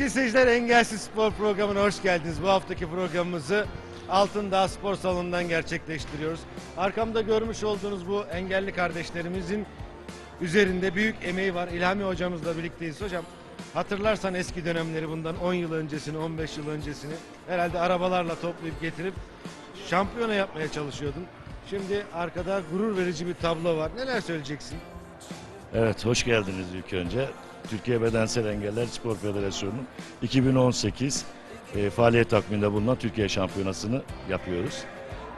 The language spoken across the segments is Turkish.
Sevgili seyirciler Engelsiz Spor programına hoş geldiniz. Bu haftaki programımızı Altındağ Spor Salonu'ndan gerçekleştiriyoruz. Arkamda görmüş olduğunuz bu engelli kardeşlerimizin üzerinde büyük emeği var. İlhami hocamızla birlikteyiz. Hocam hatırlarsan eski dönemleri bundan 10 yıl öncesini, 15 yıl öncesini herhalde arabalarla toplayıp getirip şampiyona yapmaya çalışıyordun. Şimdi arkada gurur verici bir tablo var. Neler söyleyeceksin? Evet, hoş geldiniz ilk önce. Türkiye Bedensel Engeller Spor Federasyonu'nun 2018 e, faaliyet takviminde bulunan Türkiye Şampiyonası'nı yapıyoruz.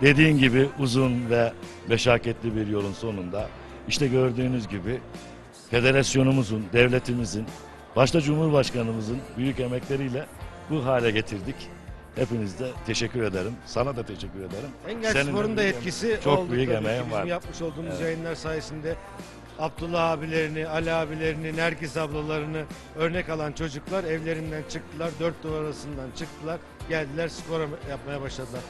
Dediğin gibi uzun ve meşakkatli bir yolun sonunda işte gördüğünüz gibi federasyonumuzun, devletimizin, başta Cumhurbaşkanımızın büyük emekleriyle bu hale getirdik. Hepinize de teşekkür ederim. Sana da teşekkür ederim. Engel Senin Spor'un da etkisi çok oldu büyük Bizim var. yapmış olduğumuz Evet. yayınlar sayesinde Abdullah abilerini, Ali abilerini, Nergis ablalarını örnek alan çocuklar evlerinden çıktılar, dört duvar arasından çıktılar, geldiler spor yapmaya başladılar.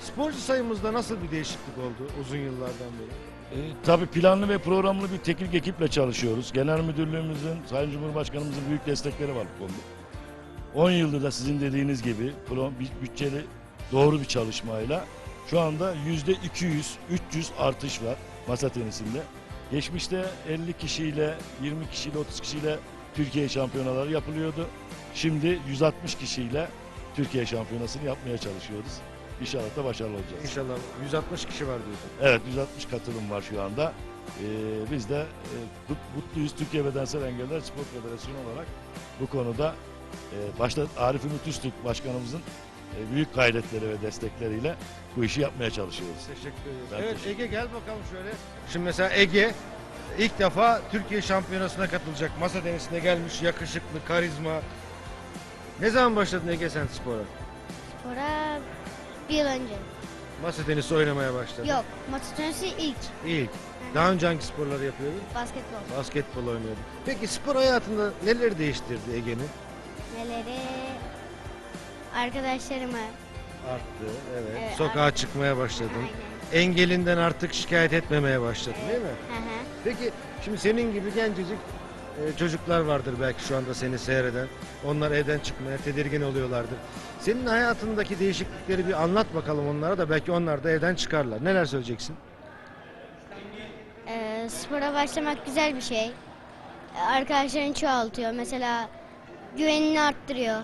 Sporcu sayımızda nasıl bir değişiklik oldu uzun yıllardan beri? E, tabii planlı ve programlı bir teknik ekiple çalışıyoruz. Genel Müdürlüğümüzün, Sayın Cumhurbaşkanımızın büyük destekleri var bu konuda. 10 yıldır da sizin dediğiniz gibi bütçeli doğru bir çalışmayla şu anda yüzde 200, 300 artış var masa tenisinde. Geçmişte 50 kişiyle, 20 kişiyle, 30 kişiyle Türkiye şampiyonaları yapılıyordu. Şimdi 160 kişiyle Türkiye şampiyonasını yapmaya çalışıyoruz. İnşallah da başarılı olacağız. İnşallah 160 kişi var diyorsun. Evet 160 katılım var şu anda. Ee, biz de e, mut- mutluyuz Türkiye Bedensel Engeller Spor Federasyonu olarak bu konuda e, başta Arif Ümit Üstürk Başkanımızın büyük gayretleri ve destekleriyle bu işi yapmaya çalışıyoruz. Teşekkür ederiz. Ben evet teşekkür Ege gel bakalım şöyle. Şimdi mesela Ege ilk defa Türkiye şampiyonasına katılacak. Masa tenisine gelmiş yakışıklı, karizma. Ne zaman başladın Ege sen spora? Spora bir yıl önce. Masa tenisi oynamaya başladın. Yok, masa tenisi ilk. İlk. Daha önce hangi sporları yapıyordun? Basketbol. Basketbol oynuyordun. Peki spor hayatında neler değiştirdi Ege'nin? Neleri? Arkadaşlarımı. Arttı, evet. Evet, Sokağa çıkmaya başladın. Engelinden artık şikayet etmemeye başladın değil mi? Hı hı. Peki şimdi senin gibi gencecik e, çocuklar vardır belki şu anda seni seyreden. Onlar evden çıkmaya tedirgin oluyorlardır. Senin hayatındaki değişiklikleri bir anlat bakalım onlara da belki onlar da evden çıkarlar. Neler söyleyeceksin? Ee, spora başlamak güzel bir şey. Arkadaşlarını çoğaltıyor. Mesela güvenini arttırıyor.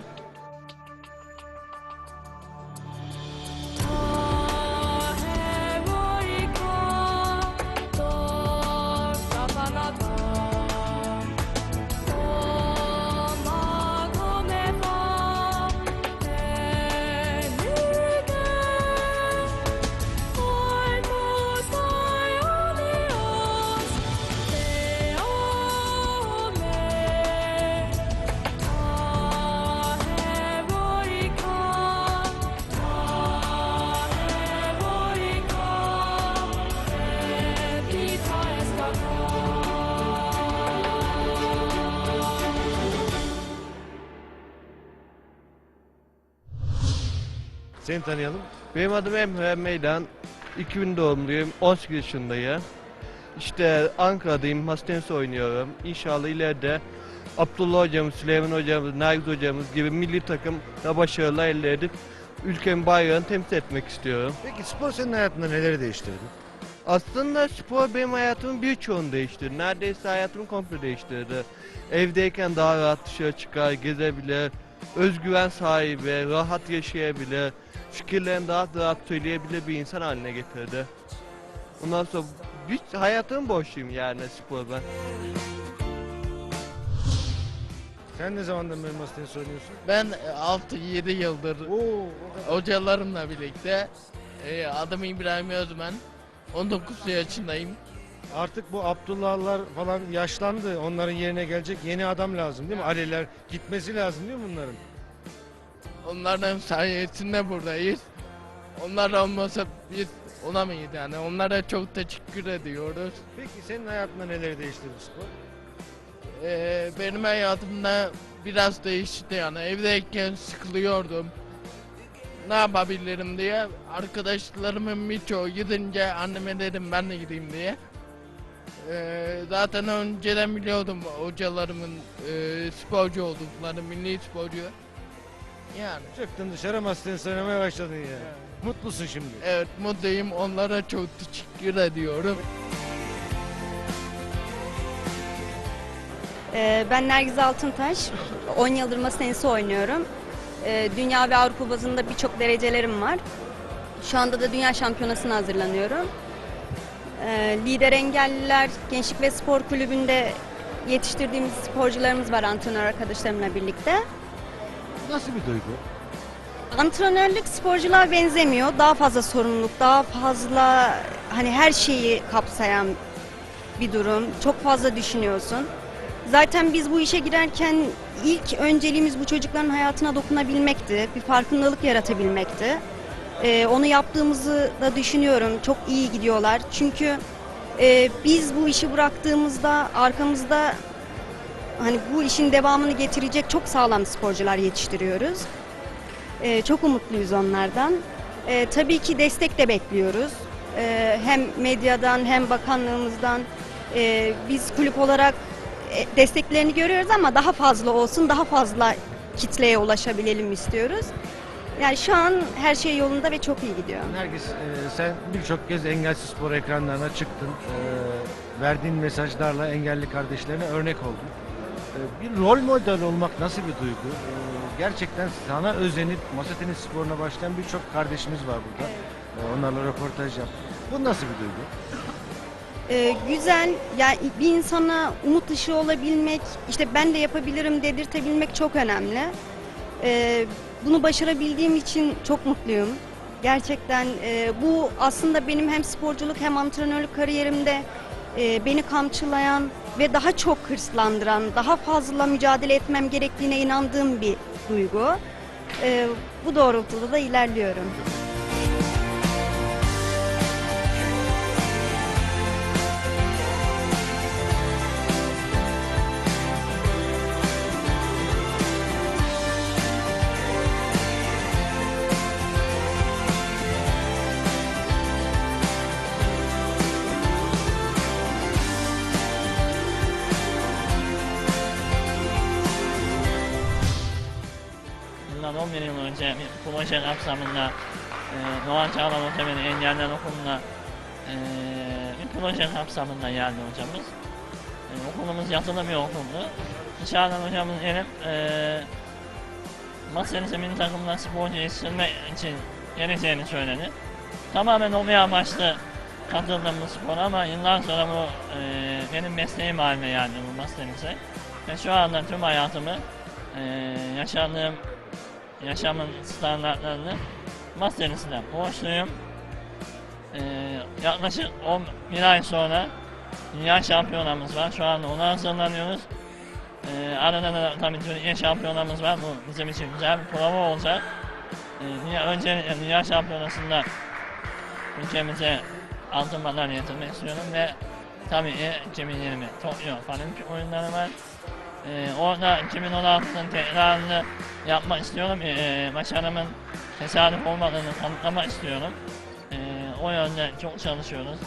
Seni tanıyalım. Benim adım Emre Meydan. 2000 doğumluyum. 18 yaşındayım. İşte Ankara'dayım. Masa tenisi oynuyorum. İnşallah ileride Abdullah hocamız, Süleyman hocamız, Nergiz hocamız gibi milli takımda başarılar elde edip ülkemin bayrağını temsil etmek istiyorum. Peki spor senin hayatında neleri değiştirdi? Aslında spor benim hayatımın birçoğunu değiştirdi. Neredeyse hayatımı komple değiştirdi. Evdeyken daha rahat dışarı çıkar, gezebilir, özgüven sahibi, rahat yaşayabilir, fikirlerini daha rahat söyleyebilir bir insan haline getirdi. Ondan sonra bir hayatımın borçluyum yani spordan. Sen ne zamandan beri masa tenisi oynuyorsun? Ben 6-7 yıldır Oo, hocalarımla birlikte e, adım İbrahim Özmen. 19 yaşındayım. Artık bu Abdullahlar falan yaşlandı. Onların yerine gelecek yeni adam lazım değil mi? Aliler gitmesi lazım değil mi bunların? Onların sayesinde buradayız. Onlar olmasa biz olamayız yani. Onlara çok teşekkür ediyoruz. Peki senin hayatında neleri değiştirdi spor? E, benim hayatımda biraz değişti yani. Evdeyken sıkılıyordum. Ne yapabilirim diye arkadaşlarımın birçoğu gidince anneme dedim ben de gideyim diye. Ee, zaten önceden biliyordum hocalarımın e, sporcu olduklarını, milli sporcu. Yani Çıktın dışarı masa tenisi oynamaya başladın ya. Mutlusun şimdi. evet mutluyum. Onlara çok teşekkür ediyorum. Ee, Ben Nergiz Altıntaş. 10 yıldır masa tenisi oynuyorum. Ee, Dünya ve Avrupa bazında birçok derecelerim var. Şu anda da dünya şampiyonasına hazırlanıyorum. Ee, Lider Engelliler Gençlik ve Spor Kulübü'nde yetiştirdiğimiz sporcularımız var antrenör arkadaşlarımla birlikte. Nasıl bir duygu? Antrenörlük sporculuğa benzemiyor. Daha fazla sorumluluk, daha fazla hani her şeyi kapsayan bir durum. Çok fazla düşünüyorsun. Zaten biz bu işe girerken ilk önceliğimiz bu çocukların hayatına dokunabilmekti. Bir farkındalık yaratabilmekti. Ee, onu yaptığımızı da düşünüyorum. Çok iyi gidiyorlar. Çünkü e, biz bu işi bıraktığımızda arkamızda hani bu işin devamını getirecek çok sağlam sporcular yetiştiriyoruz. Ee, çok umutluyuz onlardan. Ee, tabii ki destek de bekliyoruz. Ee, hem medyadan hem bakanlığımızdan. Ee, biz kulüp olarak e, desteklerini görüyoruz ama daha fazla olsun, daha fazla kitleye ulaşabilelim istiyoruz. Yani şu an her şey yolunda ve çok iyi gidiyor. Nergis e, sen birçok kez engelsiz spor ekranlarına çıktın. E, verdiğin mesajlarla engelli kardeşlerine örnek oldun. E, bir rol model olmak nasıl bir duygu? E, gerçekten sana özenip masa tenisi sporuna başlayan birçok kardeşimiz var burada. E, onlarla röportaj yaptık. Bu nasıl bir duygu? Ee, güzel, yani bir insana umut ışığı olabilmek, işte ben de yapabilirim dedirtebilmek çok önemli. Ee, bunu başarabildiğim için çok mutluyum. Gerçekten e, bu aslında benim hem sporculuk hem antrenörlük kariyerimde e, beni kamçılayan ve daha çok hırslandıran, daha fazla mücadele etmem gerektiğine inandığım bir duygu. Ee, bu doğrultuda da ilerliyorum. Proje kapsamında e, Doğan Çağlar Hocam'ın engeller okuluna e, bir proje kapsamında geldi hocamız. E, okulumuz yatılı bir okuldu. Dışarıdan hocamız gelip e, masa tenisi milli takımdan sporcu yetiştirmek için geleceğini söyledi. Tamamen o bir amaçlı katıldım bu spora ama yıllar sonra bu e, benim mesleğim haline geldi bu masa tenisi. Ve şu anda tüm hayatımı e, yaşadığım yaşamın standartlarını masa tenisinden borçluyum. Ee, yaklaşık 11 ay sonra dünya şampiyonamız var. Şu anda ona hazırlanıyoruz. Ee, arada da tabii Türkiye şampiyonamız var. Bu bizim için güzel bir prova olacak. Ee, dünya, önce dünya şampiyonasında ülkemize altın madalya getirmek istiyorum ve tabii ki 2020 Tokyo Paralimpik oyunları var. Ee, orada 2016'nın tekrarını yapmak istiyorum. Ee, başarımın tesadüf olmadığını kanıtlamak istiyorum. Ee, o yönde çok çalışıyoruz.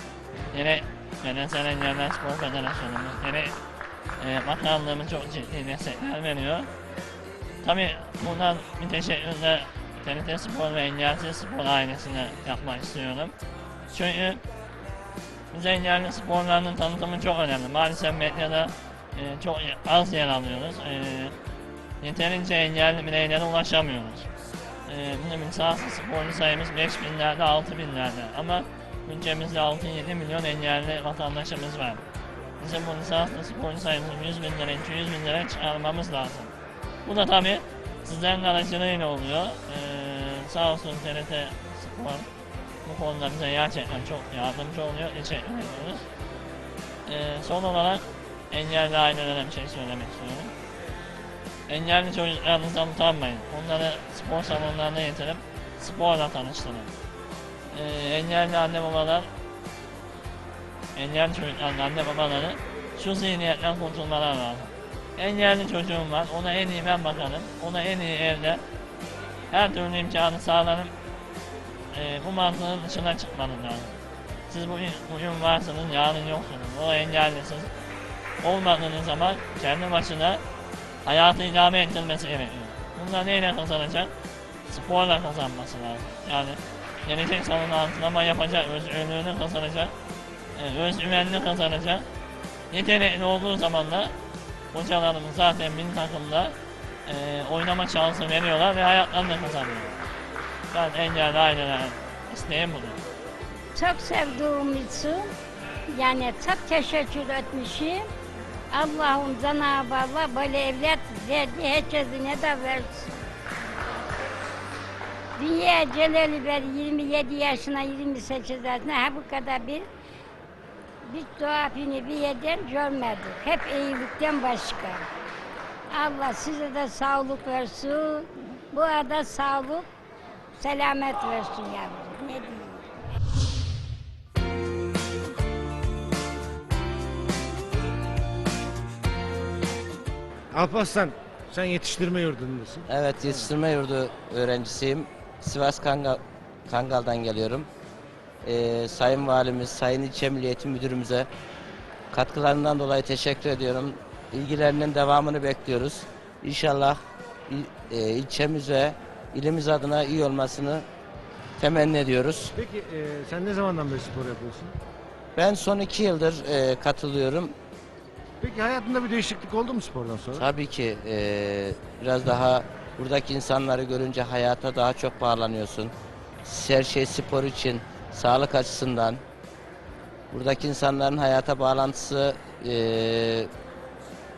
Yine Venezuela Engeller Spor Federasyonumuz, yine e, bakanlığımız çok ciddi destekler veriyor. Tabii buradan bir teşekkür de TRT Spor ve Engelsiz Spor ailesine yapmak istiyorum. Çünkü biz engelli sporlarının tanıtımı çok önemli. Maalesef medyada e, çok az yer alıyoruz. E, yeterince engelli bireylere ulaşamıyoruz. E, bizim lisanslı sporcu sayımız 5000'lerde 6000'lerde ama ülkemizde 6-7 milyon engelli vatandaşımız var. Bizim bu lisanslı sporcu sayımızı 100 bin lira, 200 bin lira çıkarmamız lazım. Bu da tabi sizlerin aracılığıyla oluyor. E, sağ olsun TRT Spor bu konuda bize gerçekten çok yardımcı oluyor. Teşekkür ediyoruz. E, son olarak engelli ailelere bir şey söylemek istiyorum. Engelli çocuklarınızdan utanmayın. Onları spor salonlarına getirip sporla tanıştırın. Ee, engelli anne babalar, engelli çocukların anne babaları şu zihniyetten kurtulmalar lazım. Engelli çocuğum var, ona en iyi ben bakarım, ona en iyi evde her türlü imkanı sağlarım. Ee, bu mantığın dışına çıkmanın lazım. siz bugün, bugün varsınız, yarın yoksunuz. O engellisiniz. Olmadığınız zaman kendi başına hayatı idame ettirmesi gerekiyor. Bunda neyle kazanacak? Sporla kazanması lazım. Yani gelecek salonu antrenman yapacak, özgürlüğünü kazanacak, e, özgüvenini kazanacak. Yetenekli olduğu zaman da hocalarımız zaten bir takımda e, oynama şansı veriyorlar ve hayatlarını kazanıyorlar. Ben engelli ailelerin isteğim budur. Çok sevdiğim için yani çok teşekkür etmişim. Allah'ım Cenab-ı Allah böyle evlat verdi herkesine de versin. Dünya Celali ver 27 yaşına 28 yaşına ha bu kadar bir bir tuhafini bir yerden görmedik. Hep iyilikten başka. Allah size de sağlık versin. Bu arada sağlık, selamet versin yavrum. Ne diyeyim? Alparslan sen yetiştirme yurdundasın. Evet, yetiştirme yurdu öğrencisiyim. Sivas Kangal, Kangal'dan geliyorum. Ee, Sayın Valimiz, Sayın İlçe Müdürümüze katkılarından dolayı teşekkür ediyorum. İlgilerinin devamını bekliyoruz. İnşallah il, e, ilçemiz ve ilimiz adına iyi olmasını temenni ediyoruz. Peki e, sen ne zamandan beri spor yapıyorsun? Ben son iki yıldır e, katılıyorum. Peki hayatında bir değişiklik oldu mu spordan sonra? Tabii ki eee, biraz daha buradaki insanları görünce hayata daha çok bağlanıyorsun. Her şey spor için, sağlık açısından. Buradaki insanların hayata bağlantısı eee,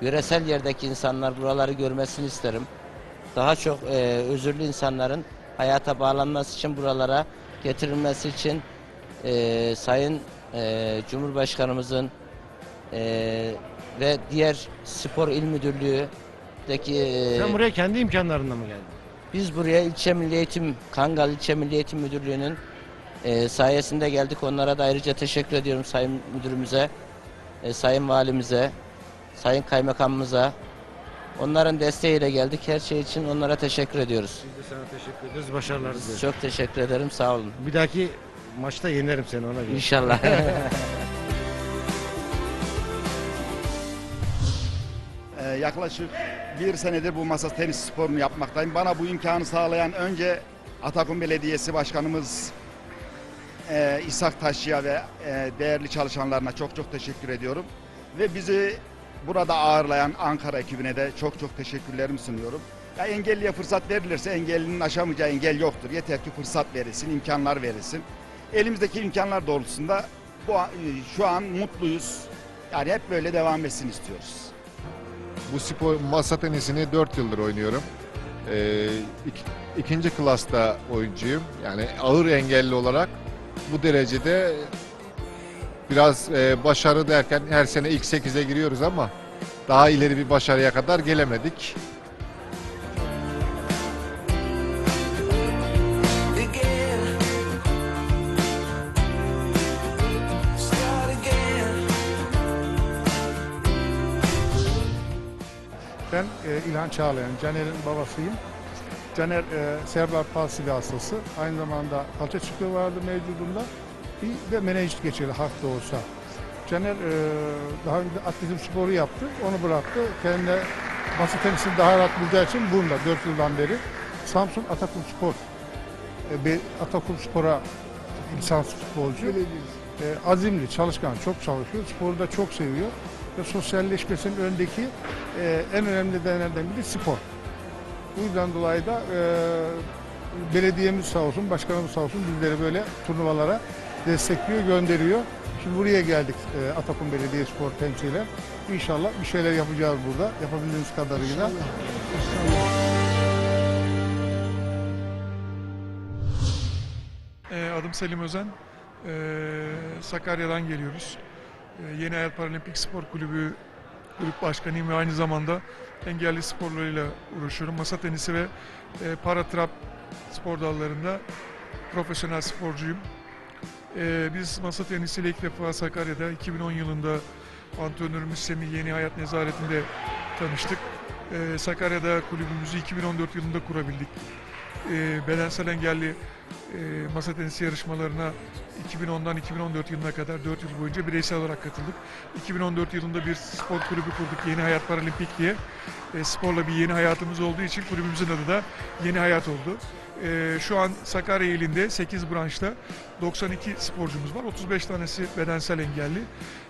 yöresel yerdeki insanlar buraları görmesini isterim. Daha çok eee, özürlü insanların hayata bağlanması için buralara getirilmesi için eee, Sayın eee, Cumhurbaşkanımızın eee, ve diğer spor il müdürlüğündeki eee, Sen buraya kendi imkanlarınla mı geldin? biz buraya ilçe milli eğitim Kangal ilçe milli eğitim müdürlüğünün eee, sayesinde geldik. Onlara da ayrıca teşekkür ediyorum sayın müdürümüze, eee, sayın valimize, sayın kaymakamımıza. Onların desteğiyle geldik. Her şey için onlara teşekkür ediyoruz. Biz de sana teşekkür ederiz. Başarılar dileriz. Çok teşekkür ederim. Sağ olun. Bir dahaki maçta yenerim seni ona göre. İnşallah. yaklaşık bir senedir bu masa tenis sporunu yapmaktayım. Bana bu imkanı sağlayan önce Atakum Belediyesi Başkanımız e, İshak Taşçı'ya ve e, değerli çalışanlarına çok çok teşekkür ediyorum. Ve bizi burada ağırlayan Ankara ekibine de çok çok teşekkürlerimi sunuyorum. Ya engelliye fırsat verilirse engellinin aşamayacağı engel yoktur. Yeter ki fırsat verilsin, imkanlar verilsin. Elimizdeki imkanlar doğrultusunda bu an- şu an mutluyuz. Yani hep böyle devam etsin istiyoruz. Bu spor masa tenisini 4 yıldır oynuyorum. Ee, ik- ikinci klasta oyuncuyum. Yani ağır engelli olarak bu derecede biraz e, başarı derken her sene ilk 8'e giriyoruz ama daha ileri bir başarıya kadar gelemedik. İlhan Çağlayan, Caner'in babasıyım. Caner e, serebral palsi hastası. Aynı zamanda kalça çıkığı vardı mevcudunda. Bir de menenjit geçirdi hafif de olsa. Caner e, daha önce atletizm sporu yaptı. Onu bıraktı. Kendine masa tenisini daha rahat bulacağı için bunda 4 yıldan beri Samsun Atakum Spor. E, bir Atakum Spor'a lisans futbolcu. E, azimli, çalışkan, çok çalışıyor. Sporu da çok seviyor. Ve sosyalleşmesinin öndeki e, en önemli nedenlerden biri spor. Bu yüzden dolayı da e, belediyemiz sağ olsun, başkanımız sağ olsun bizleri böyle turnuvalara destekliyor, gönderiyor. Şimdi buraya geldik e, Atakum Belediye Spor temsilen. İnşallah bir şeyler yapacağız burada, yapabildiğimiz kadarıyla. Ee, Adım Selim Özen. Ee, Sakarya'dan geliyoruz. Ee, Yeni Hayat Paralimpik Spor Kulübü kulüp başkanıyım ve aynı zamanda engelli sporlarıyla uğraşıyorum. Masa tenisi ve e, para trap spor dallarında profesyonel sporcuyum. Ee, Biz masa tenisiyle ilk defa Sakarya'da 2010 yılında antrenörümüz Semih Yeni Hayat Nezaretinde tanıştık. Ee, Sakarya'da kulübümüzü 2014 yılında kurabildik. E, bedensel engelli e, masa tenisi yarışmalarına 2010'dan 2014 yılına kadar 4 yıl boyunca bireysel olarak katıldık. 2014 yılında bir spor kulübü kurduk Yeni Hayat Paralimpik diye. E, sporla bir yeni hayatımız olduğu için kulübümüzün adı da Yeni Hayat oldu. E, şu an Sakarya ilinde 8 branşta 92 sporcumuz var. 35 tanesi bedensel engelli.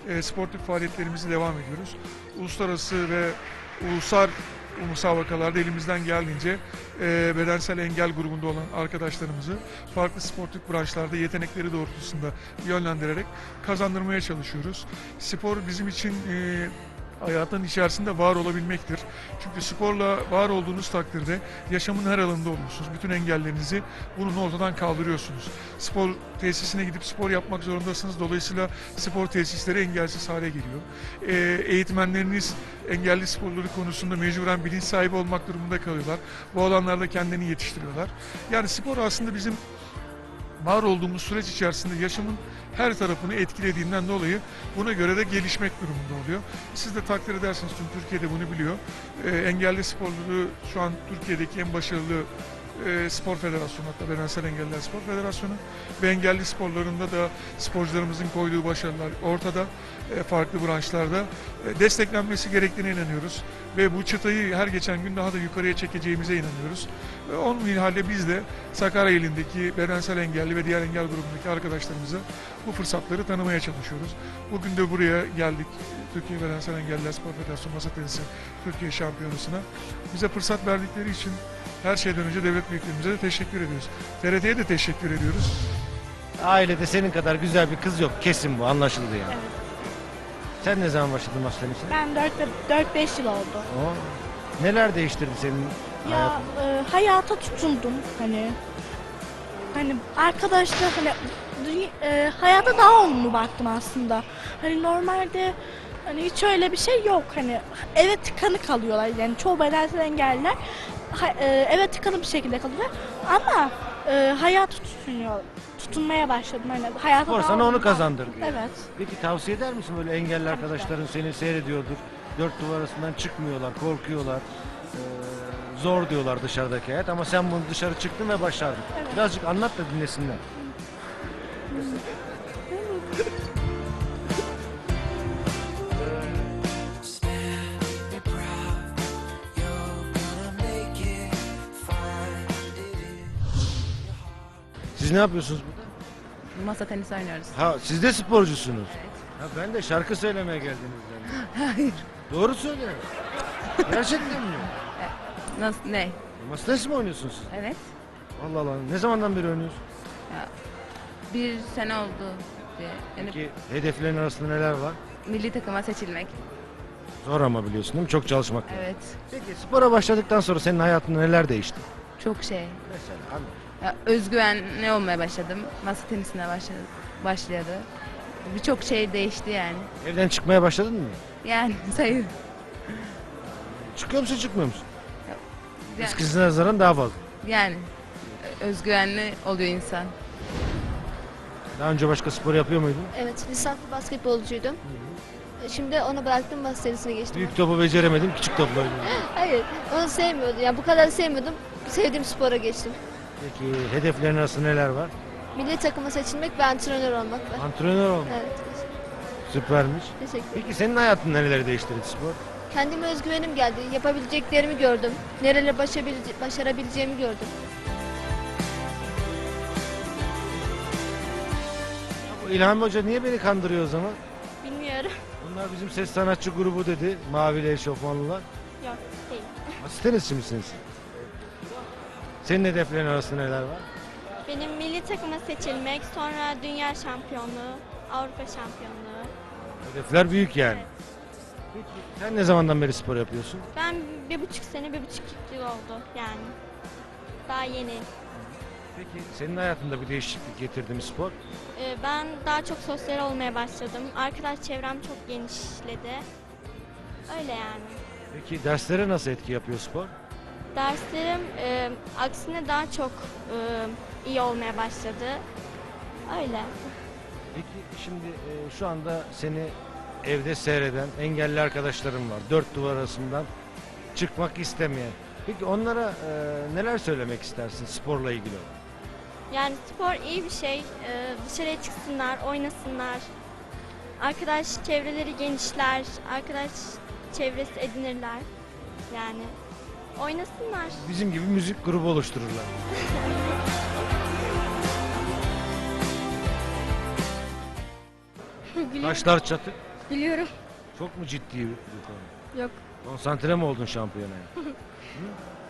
E, sportif faaliyetlerimizi devam ediyoruz. Uluslararası ve ulusal müsabakalarda elimizden geldiğince e, bedensel engel grubunda olan arkadaşlarımızı farklı sportif branşlarda yetenekleri doğrultusunda yönlendirerek kazandırmaya çalışıyoruz. Spor bizim için e, hayatın içerisinde var olabilmektir. Çünkü sporla var olduğunuz takdirde yaşamın her alanında olursunuz. Bütün engellerinizi bunun ortadan kaldırıyorsunuz. Spor tesisine gidip spor yapmak zorundasınız. Dolayısıyla spor tesisleri engelsiz hale geliyor. Ee, eğitmenleriniz engelli sporları konusunda mecburen bilinç sahibi olmak durumunda kalıyorlar. Bu alanlarda kendini yetiştiriyorlar. Yani spor aslında bizim var olduğumuz süreç içerisinde yaşamın her tarafını etkilediğinden dolayı buna göre de gelişmek durumunda oluyor. Siz de takdir edersiniz tüm Türkiye'de bunu biliyor. Ee, engelli sporları şu an Türkiye'deki en başarılı e, spor federasyonu hatta Bedensel Engelliler Spor Federasyonu ve engelli sporlarında da sporcularımızın koyduğu başarılar ortada e, farklı branşlarda e, desteklenmesi gerektiğine inanıyoruz ve bu çıtayı her geçen gün daha da yukarıya çekeceğimize inanıyoruz. E, onun halde biz de Sakarya ilindeki bedensel engelli ve diğer engel grubundaki arkadaşlarımıza bu fırsatları tanımaya çalışıyoruz. Bugün de buraya geldik. Türkiye Bedensel Engelliler Spor Federasyonu Masa Tenisi Türkiye Şampiyonası'na. Bize fırsat verdikleri için her şeyden önce devlet büyüklerimize de teşekkür ediyoruz. TRT'ye de teşekkür ediyoruz. Ailede senin kadar güzel bir kız yok. Kesin bu anlaşıldı yani. Sen ne zaman başladın masa tenisine? Ben 4-5 yıl oldu. Oo. Neler değiştirdi senin Ya hayatını? e, hayata tutundum hani. Hani arkadaşlar hani dünya- e, hayata daha olumlu baktım aslında. Hani normalde hani hiç öyle bir şey yok hani eve tıkanı kalıyorlar yani çoğu bedensel engelliler eve tıkanı bir şekilde kalıyorlar ama e, hayata tutunuyor tutunmaya başladım hani hayata Spor daha sana onu kazandırdı. yani. Evet. Peki tavsiye eder misin böyle engelli arkadaşların seni seyrediyordur. Dört duvar arasından çıkmıyorlar, korkuyorlar. Ee, zor diyorlar dışarıdaki hayat ama sen bunu dışarı çıktın ve başardın. Birazcık anlat da dinlesinler. Siz ne yapıyorsunuz burada? Masa tenisi oynuyoruz. Ha siz de sporcusunuz. Ha, ben de şarkı söylemeye geldiniz zannettim. Hayır. Doğru söylüyorsun. Gerçekten mi? Nasıl ne? Masa tenisi mi oynuyorsunuz siz? Evet. Allah Allah. Ne zamandan beri oynuyorsun? Bir sene oldu. diye. Yani Peki hedeflerin arasında neler var? milli takıma seçilmek. Zor ama biliyorsun değil mi? Çok çalışmak lazım. Evet. Peki spora başladıktan sonra senin hayatında neler değişti? Çok şey. Mesela anlat. Ya, özgüvenli olmaya başladım. Masa tenisine başladı. Başladı. Birçok şey değişti yani. Evden çıkmaya başladın mı? Yani sayı. Çıkıyor musun çıkmıyor musun? Yani, Eskisine nazaran daha fazla. yani özgüvenli oluyor insan. Daha önce başka spor yapıyor muydun? Evet, lisanslı basketbolcuydum. Şimdi onu bıraktım, masa tenisine geçtim. Büyük topu beceremedim, küçük topla oynuyorum. Hayır, onu sevmiyordum. Yani bu kadar sevmiyordum. Sevdiğim spora geçtim. Peki hedeflerin arasında neler var? Milli takıma seçilmek ve antrenör olmak var. Antrenör olmak. Evet, Süpermiş. teşekkür ederim. Peki senin hayatında neleri değiştirdi spor? Kendime özgüvenim geldi. Yapabileceklerimi gördüm. Nerelere başarabilece- başarabileceğimi gördüm. Bu İlhami Hoca niye beni kandırıyor o zaman? Bilmiyorum. Bunlar bizim ses sanatçı grubu dedi. Mavili eşofmanlılar. Yok, değil. Asistenizci misiniz? Senin hedeflerin arasında neler var? Benim milli takıma seçilmek, sonra dünya şampiyonluğu, Avrupa şampiyonluğu. Hedefler büyük yani. Peki sen ne zamandan beri spor yapıyorsun? Ben bir buçuk sene, bir buçuk yıl oldu yani. Daha yeni. Peki senin hayatında bir değişiklik getirdi mi spor? Ee, ben daha çok sosyal olmaya başladım. Arkadaş çevrem çok genişledi. Öyle yani. Peki derslere nasıl etki yapıyor spor? Derslerim e, aksine daha çok e, iyi olmaya başladı. Öyle. Peki şimdi e, şu anda seni evde seyreden engelli arkadaşlarım var. Dört duvar arasından çıkmak istemeyen. Peki onlara e, neler söylemek istersin sporla ilgili? olarak? Yani spor iyi bir şey. Ee, dışarıya çıksınlar, oynasınlar. Arkadaş çevreleri genişler, arkadaş çevresi edinirler. Yani oynasınlar. Bizim gibi müzik grubu oluştururlar. Taşlar çatı. Biliyorum. Çok mu ciddi bir konu? Yok. Konsantre mi oldun şampiyonaya?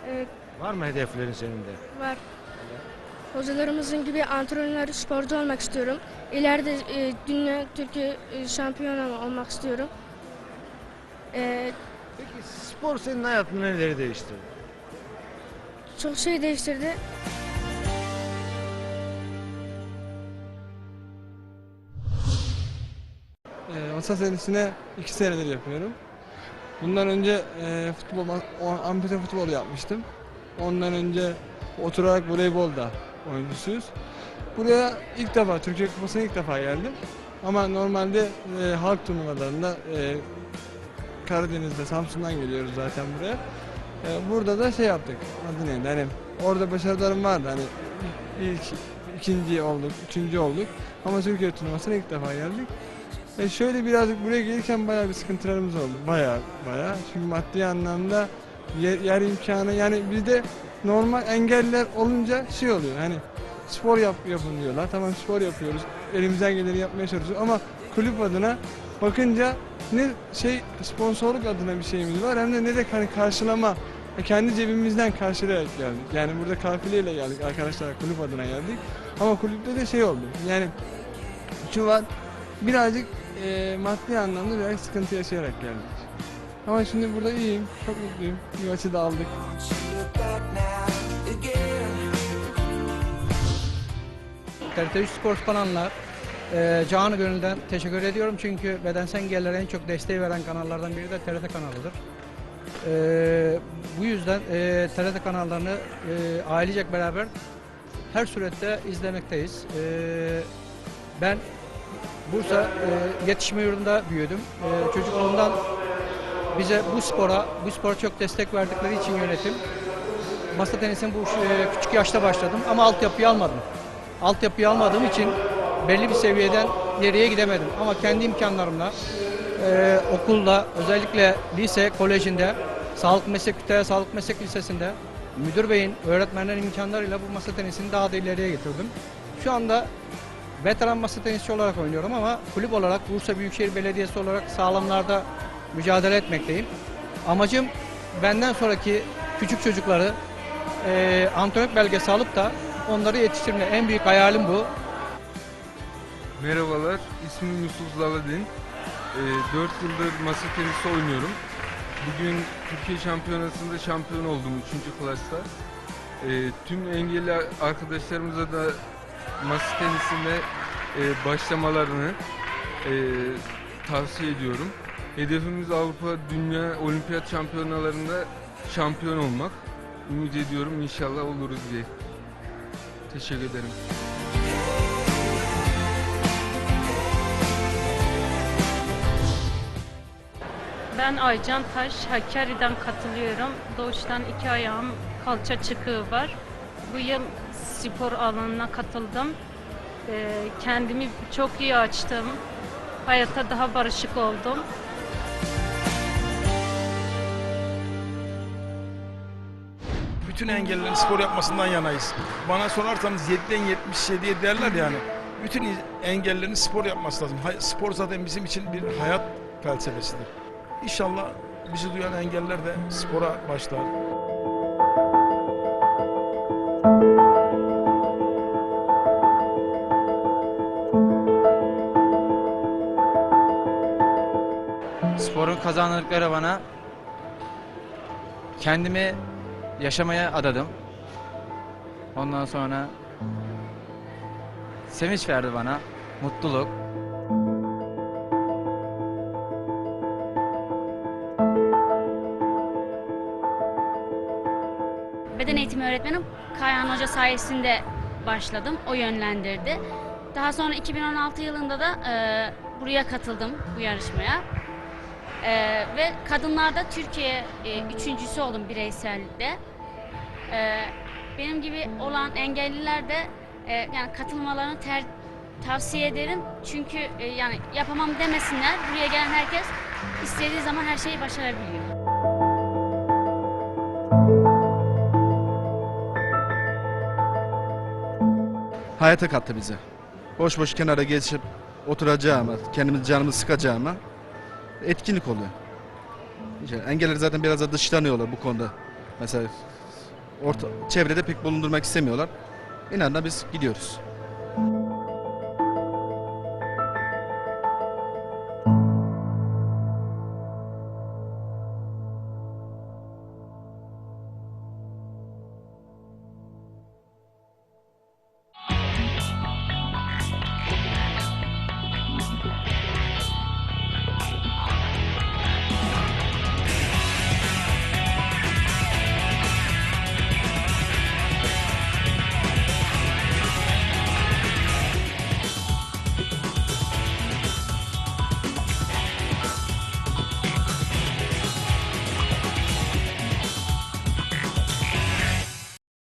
Evet, Var mı hedeflerin senin de? var. Hocalarımızın gibi antrenör, sporcu olmak istiyorum. İleride e, dünya, Türkiye e, şampiyonu olmak istiyorum. E, Peki spor senin hayatında neleri değiştirdi? çok şey değiştirdi. E, masa tenisine iki senedir yapıyorum. Bundan önce e, futbol, o- ampute futbol yapmıştım. Ondan önce oturarak voleybol da oyuncusuyuz. Buraya ilk defa, Türkiye Kupası'na ilk defa geldim. Ama normalde e, halk turnuvalarında e, Karadeniz'de, Samsun'dan geliyoruz zaten buraya. E, burada da şey yaptık, adı neydi hani orada başarılarım vardı hani ilk, ikinci olduk, üçüncü olduk. Ama Türkiye turnuvasına ilk defa geldik. E şöyle birazcık buraya gelirken bayağı bir sıkıntılarımız oldu. Bayağı bayağı. Çünkü maddi anlamda yer, yer imkanı yani bizde normal engeller olunca şey oluyor. Hani spor yap, yapın diyorlar. Tamam spor yapıyoruz. Elimizden geleni yapmaya çalışıyoruz ama kulüp adına bakınca ne şey sponsorluk adına bir şeyimiz var hem de ne de hani karşılama e, kendi cebimizden karşılayarak geldik. Yani burada kafileyle geldik arkadaşlar kulüp adına geldik. Ama kulüpte de şey oldu. Yani şu var birazcık e, maddi anlamda biraz sıkıntı yaşayarak geldik. Ama şimdi burada iyiyim, çok mutluyum. Bir maçı da aldık. TRT 3 Spor kanalına e, canı gönülden teşekkür ediyorum çünkü bedensel engellere en çok desteği veren kanallardan biri de TRT kanalıdır. E, bu yüzden e, TRT kanallarını e, ailecek beraber her surette izlemekteyiz. E, ben Bursa e, yetişme yurdunda büyüdüm. E, çocukluğumdan bize bu spora, bu spora çok destek verdikleri için yönetim masa tenisine bu e, küçük yaşta başladım ama altyapıyı almadım. Altyapıyı almadığım için belli bir seviyeden geriye gidemedim. Ama kendi imkanlarımla e, okulda özellikle lise, kolejinde, Sağlık Meslek Kütahya Sağlık Meslek Lisesi'nde müdür beyin, öğretmenlerin imkanlarıyla bu masa tenisini daha da ileriye getirdim. Şu anda veteran masa tenisçi olarak oynuyorum ama kulüp olarak Bursa Büyükşehir Belediyesi olarak sağlamlarda mücadele etmekteyim. Amacım benden sonraki küçük çocukları e, antrenörlük belgesi alıp da onları yetiştirme. En büyük hayalim bu. Merhabalar, ismim Yusuf Zaladin. Ee, 4 yıldır masa tenisi oynuyorum. Bugün Türkiye Şampiyonası'nda şampiyon oldum 3. klasta. Ee, tüm engelli arkadaşlarımıza da masa tenisine e, başlamalarını e, tavsiye ediyorum. Hedefimiz Avrupa, Dünya, Olimpiyat şampiyonalarında şampiyon olmak. Ümit ediyorum inşallah oluruz diye. Teşekkür ederim. Ben Aycan Taş, Hakkari'den katılıyorum. Doğuştan iki ayağım kalça çıkığı var. Bu yıl spor alanına katıldım. Ee, kendimi çok iyi açtım. Hayata daha barışık oldum. bütün engellilerin spor yapmasından yanayız. Bana sorarsanız 7'den 77'ye derler yani. Bütün engellilerin spor yapması lazım. Spor zaten bizim için bir hayat felsefesidir. İnşallah bizi duyan engelliler de spora başlar. Sporun kazandırdıkları bana kendimi yaşamaya adadım. Ondan sonra sevinç verdi bana, mutluluk. Beden eğitimi öğretmenim Kayhan Hoca sayesinde başladım. O yönlendirdi. Daha sonra 2016 yılında da e, buraya katıldım bu yarışmaya. Ee, ve kadınlarda Türkiye e, üçüncüsü oldum bireyselde. Ee, benim gibi olan engelliler de e, yani katılmalarını ter, tavsiye ederim. Çünkü e, yani yapamam demesinler. Buraya gelen herkes istediği zaman her şeyi başarabiliyor. Hayata kattı bize. Boş boş kenara geçip oturacağıma, kendimiz canımızı sıkacağıma etkinlik oluyor. İşte engelleri zaten biraz da dışlanıyorlar bu konuda. Mesela orta, çevrede pek bulundurmak istemiyorlar. İnanla biz gidiyoruz.